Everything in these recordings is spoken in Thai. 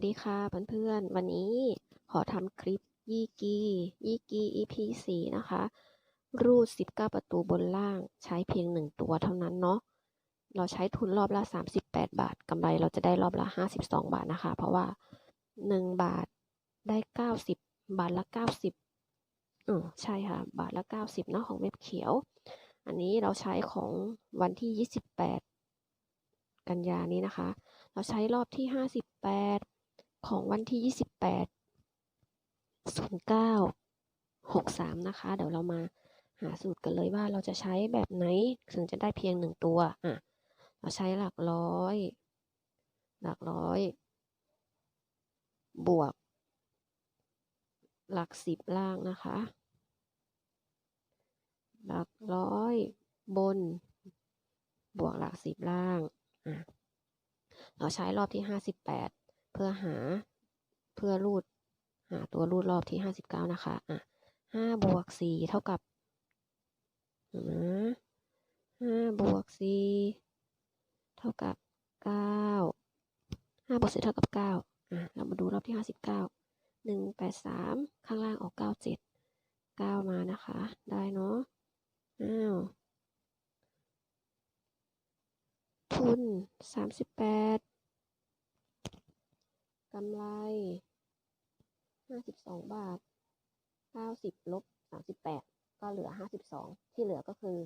วัสดีค่ะเพื่อนๆ วันนี้ขอทำคลิปยี่กียี่กี EP 4นะคะ รูด 19 ประตูบนล่างใช้เพียง 1 ตัวเท่านั้นเนาะเราใช้ทุนรอบละ 38 บาทกำไรเราจะได้รอบละ 52 บาทนะคะ เพราะว่า 1 บาทได้ 90 บาทละ 90อือใช่ค่ะ บาทละ 90เนาะของเว็บเขียว อันนี้เราใช้ของวันที่ 28 กันยานี้นะคะ เราใช้รอบที่ 58 ของวันที่ 28 09 63 นะคะ เดี๋ยวเรามาหาสูตรกันเลยว่าเราจะใช้แบบไหนถึงจะได้เพียงหนึ่งตัว อะ เราใช้หลักร้อย หลักร้อย บวก หลักสิบล่างนะคะ หลักร้อยบน บวกหลักสิบล่าง อะ เราใช้รอบที่ห้าสิบแปด เพื่อหาเพื่อรูดหาตัวรูดรอบที่ห้าสิบเก้านะคะอะห้าบวกสี่เท่ากับนะห้าบวกสี่เท่ากับเก้าห้าบวกสี่เท่ากับเก้าอะเรามาดูรอบที่ห้าสิบเก้าหนึ่งแปดสามข้างล่างออกเก้าเจ็ดเก้ามานะคะ ได้เนาะอ้าวทุนสามสิบแปด กำไรห้าสิบสองบาทเก้าสิบลบสามสิบแปดก็เหลือห้าสิบสองที่เหลือก็คือ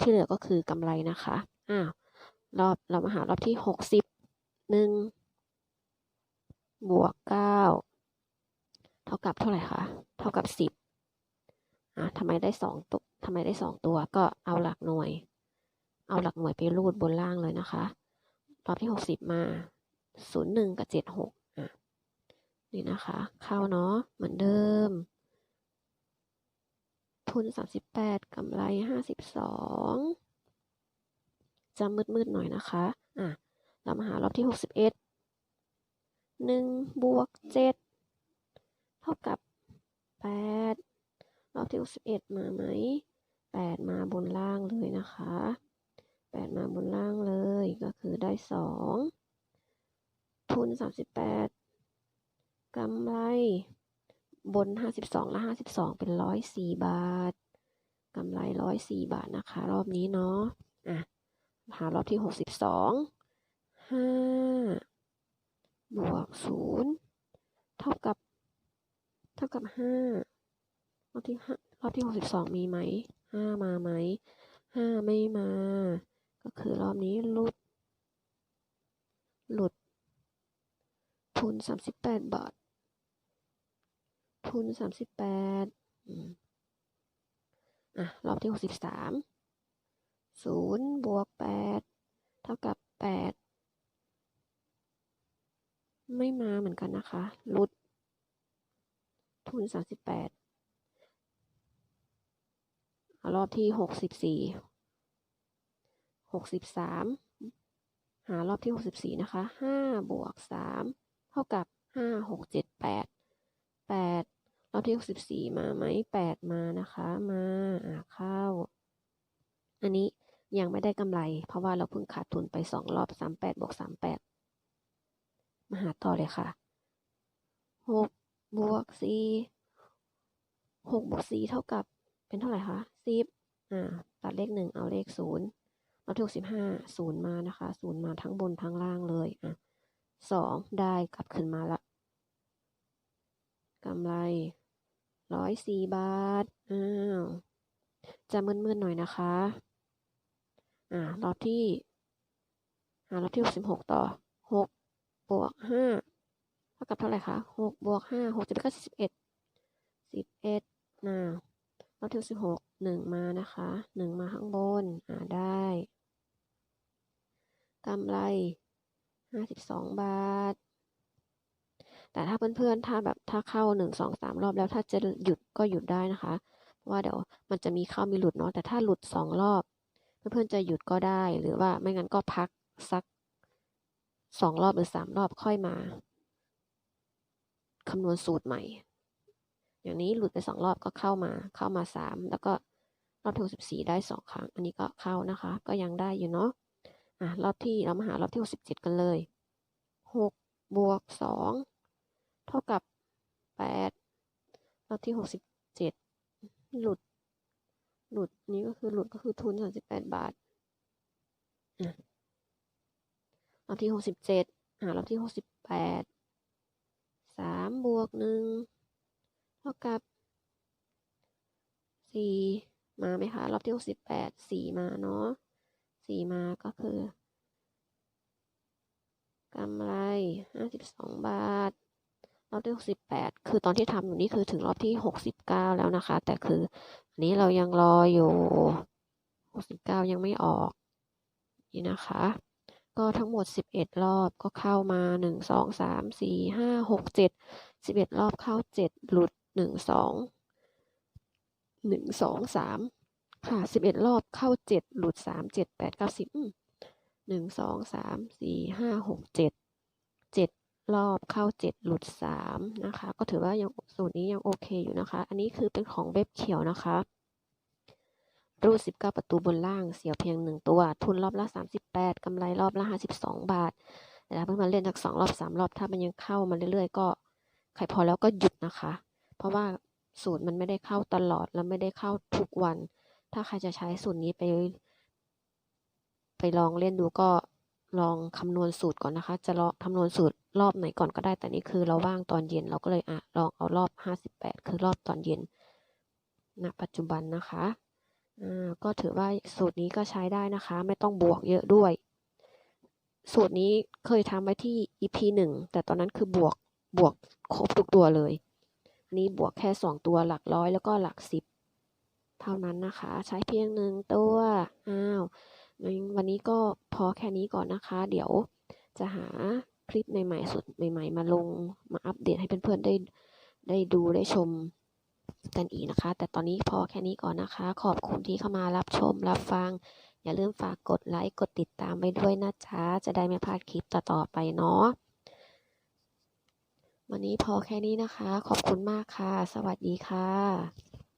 ที่เหลือก็คือกำไรนะคะ อ้าว รอบ เรามาหารอบที่หกสิบหนึ่งบวกเก้าเท่ากับเท่าไหร่คะ เท่ากับสิบอะทำไมได้สองตัวทำไมได้สองตัว ก็เอาหลักหน่วย เอาหลักหน่วยไปรูดบนล่างเลยนะคะ รอบที่หกสิบมา ศูนย์หนึ่งกับเจ็ดหกอะนี่นะคะ เข้าเนาะเหมือนเดิม ทุนสามสิบแปดกำไรห้าสิบสองจะมืดๆหน่อยนะคะอะเรามาหารอบที่หกสิบเอ็ดหนึ่งบวกเจ็ดเท่ากับแปดรอบที่หกสิบเอ็ดมาไหมแปดมาบนล่างเลยนะคะแปดมาบนล่างเลยก็คือได้สอง ทุนสามสิบแปดกำไร บนห้าสิบสองและห้าสิบสองเป็นร้อยสี่บาทกำไรร้อยสี่บาทนะคะ รอบนี้เนาะอะหารอบที่หกสิบสองห้าบวกศูนย์เท่ากับ เท่ากับห้ารอบที่ห้ารอบที่หกสิบสองมีไหมห้ามาไหมห้าไม่มา ก็คือรอบนี้หลุด หลุด ทุนสามสิบแปดบาท ทุนสามสิบแปดอะ รอบที่หกสิบสามศูนย์บวกแปดเท่ากับแปดไม่มาเหมือนกันนะคะลุด ทุนสามสิบแปดรอบที่หกสิบสี่หกสิบสามหารอบที่หกสิบสี่นะคะห้าบวกสาม เท่ากับห้าหกเจ็ดแปดแปดรอบที่หกสิบสี่มาไหมแปดมานะคะมาเข้า อันนี้ยังไม่ได้กำไร เพราะว่าเราเพิ่งขาดทุนไปสองรอบสามแปดบวกสามแปดมาหาต่อเลยค่ะหกบวกสี่หกบวกสี่เท่ากับเป็นเท่าไหร่คะสิบอ่าตัดเลขหนึ่งเอาเลขศูนย์เราถูกสิบห้าศูนย์มานะคะศูนย์มาทั้งบนทั้งล่างเลยอะ สองได้กลับขึ้นมาละกำไรร้อยสี่บาท อ้าว จะมืดๆหน่อยนะคะ อ่ารอบที่อ่ารอบที่หกสิบหกต่อหกบวกห้าเท่ากับเท่าไหร่คะหกบวกห้าหกจะเป็นก็สิบเอ็ดสิบเอ็ดน่ารอบที่สิบหกหนึ่งมานะคะหนึ่งมาข้างบน อ่าได้กำไร ห้าสิบสองบาท แต่ถ้าเพื่อนๆ ถ้าแบบถ้าเข้าหนึ่งสองสามรอบแล้วถ้าจะหยุดก็หยุดได้นะคะ เพราะว่าเดี๋ยวมันจะมีเข้ามีหลุดเนาะ แต่ถ้าหลุดสองรอบ เพื่อนๆ จะหยุดก็ได้ หรือว่าไม่งั้นก็พักสักสองรอบหรือสามรอบค่อยมาคำนวณสูตรใหม่ อย่างนี้หลุดไปสองรอบก็เข้ามา เข้ามาสามแล้วก็รอบที่หกสิบสี่ได้สองครั้ง อันนี้ก็เข้านะคะ ก็ยังได้อยู่เนาะ อะรอบที่เรามาหารอบที่หกสิบเจ็ดกันเลยหกบวกสองเท่ากับแปดรอบที่หกสิบเจ็ดหลุด หลุดนี้ก็คือหลุดก็คือทุนสามสิบแปดบาทอะรอบที่หกสิบเจ็ดอ่ารอบที่หกสิบแปดสามบวกหนึ่งเท่ากับสี่มาไหมคะ รอบที่หกสิบแปดสี่มาเนาะ สี่มาก็คือกำไรห้าสิบสองบาท รอบที่หกสิบแปดคือตอนที่ทำอยู่นี่คือถึงรอบที่หกสิบเก้าแล้วนะคะ แต่คืออันนี้เรายังรออยู่หกสิบเก้ายังไม่ออก นี่นะคะ ก็ทั้งหมดสิบเอ็ดรอบก็เข้ามาหนึ่งสองสามสี่ห้าหกเจ็ดสิบเอ็ดรอบเข้าเจ็ดหลุดหนึ่งสองหนึ่งสองสาม ค่ะสิบเอ็ดรอบเข้าเจ็ดหลุดสามเจ็ดแปดเก้าสิบหนึ่งสองสามสี่ห้าหกเจ็ดเจ็ดรอบเข้าเจ็ดหลุดสามนะคะ ก็ถือว่ายังสูตรนี้ยังโอเคอยู่นะคะ อันนี้คือเป็นของเว็บเขียวนะคะ รูด19ประตูบนล่างเสียเพียง1ตัว ทุนรอบละ38กำไรรอบละ52บสองบาทแต่ถ้าเพิ่งมาเล่นจาก2รอบ3รอบถ้ามันยังเข้ามาเรื่อยๆ ก็ใครพอแล้วก็หยุดนะคะ เพราะว่าสูตรมันไม่ได้เข้าตลอดแล้วไม่ได้เข้าทุกวัน ถ้าใครจะใช้สูตรนี้ไป ไปลองเล่นดูก็ลองคำนวณสูตรก่อนนะคะ จะลองคำนวณสูตรรอบไหนก่อนก็ได้ แต่นี่คือเราว่างตอนเย็นเราก็เลยอะลองเอารอบ 58 คือรอบตอนเย็นณปัจจุบันนะคะอ่าก็ถือว่าสูตรนี้ก็ใช้ได้นะคะ ไม่ต้องบวกเยอะด้วย สูตรนี้เคยทำไว้ที่ EP หนึ่งแต่ตอนนั้นคือบวกบวกครบทุกตัวเลยอันนี้บวกแค่สองตัวหลักร้อยแล้วก็หลักสิบ เท่านั้นนะคะ ใช้เพียงหนึ่งตัวอ้าวงั้นวันนี้ก็พอแค่นี้ก่อนนะคะ เดี๋ยวจะหาคลิปใหม่ๆสุดใหม่ ๆ มาลงมาอัปเดตให้เพื่อนๆได้ได้ดูได้ชมกันอีกนะคะ แต่ตอนนี้พอแค่นี้ก่อนนะคะ ขอบคุณที่เข้ามารับชมรับฟัง อย่าลืมฝากกดไลค์กดติดตามไว้ด้วยนะจ๊ะจะได้ไม่พลาดคลิปต่อๆไปเนาะวันนี้พอแค่นี้นะคะ ขอบคุณมากค่ะ สวัสดีค่ะ